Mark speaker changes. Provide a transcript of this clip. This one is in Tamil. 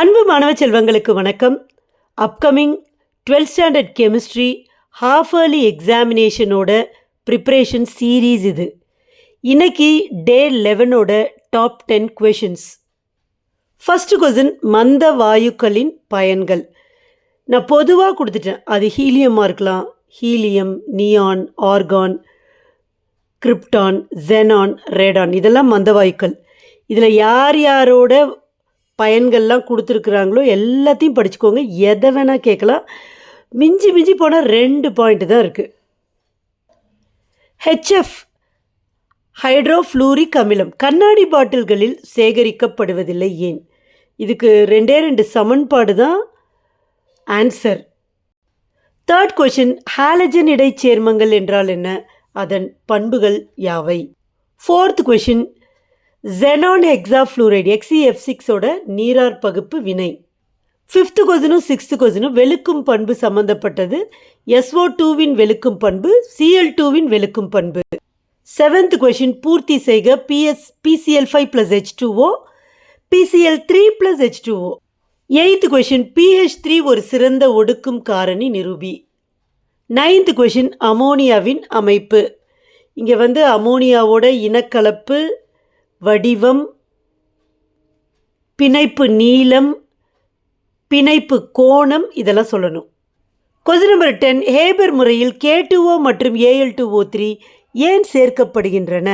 Speaker 1: அன்பு மாணவ செல்வங்களுக்கு வணக்கம். Upcoming 12th standard chemistry half early எக்ஸாமினேஷனோட preparation series இது. இன்னைக்கு day லெவனோட top ten questions first question மந்த வாயுக்களின் பயன்கள். நான் பொதுவாக கொடுத்துட்டேன் அது ஹீலியமாக இருக்கலாம். Helium neon argon krypton xenon radon இதெல்லாம் மந்த வாயுக்கள். இதில் யார் யாரோட பயன்கள்லாம் கொடுத்துருக்குறாங்களோ எல்லாத்தையும் படிச்சுக்கோங்க. எதை வேணால் கேட்கலாம். மிஞ்சி மிஞ்சி போனால் ரெண்டு பாயிண்ட் தான் இருக்குது ஹெச்எஃப் ஹைட்ரோஃப்ளூரிக் அமிலம் கண்ணாடி பாட்டில்களில் சேகரிக்கப்படுவதில்லை ஏன்? இதுக்கு ரெண்டே ரெண்டு சமன்பாடு தான் ஆன்சர் தேர்ட் கொஷின் ஹாலஜன் இடைச்சேர்மங்கள் என்றால் என்ன? அதன் பண்புகள் யாவை? Fourth question xenon hexafluoride XeF சிக்ஸோட நீரார் பகுப்பு வினை. ஃபிஃப்த்து கொசினும் சிக்ஸ்த்து கொசினும் வெளுக்கும் பண்பு சம்பந்தப்பட்டது. எஸ்ஓ டூவின் வெளுக்கும் பண்பு சிஎல் டூவின் வெளுக்கும் பண்பு. செவன்த் கொஷின் பூர்த்தி செய்க PS PCl five plus H two O PCl three plus H two O eighth question PH three ஒரு சிறந்த ஒடுக்கும் காரணி நிரூபி. நைன்த் கொஷின் அமோனியாவின் அமைப்பு. இங்கே வந்து அமோனியாவோட இனக்கலப்பு வடிவம் பிணைப்பு நீளம் பிணைப்பு கோணம் இதெல்லாம் சொல்லணும். கொஸ்டின் நம்பர் டென் ஹேபர் முறையில் கே டூஓ மற்றும் ஏஎல் டூஓ த்ரீ ஏன் சேர்க்கப்படுகின்றன?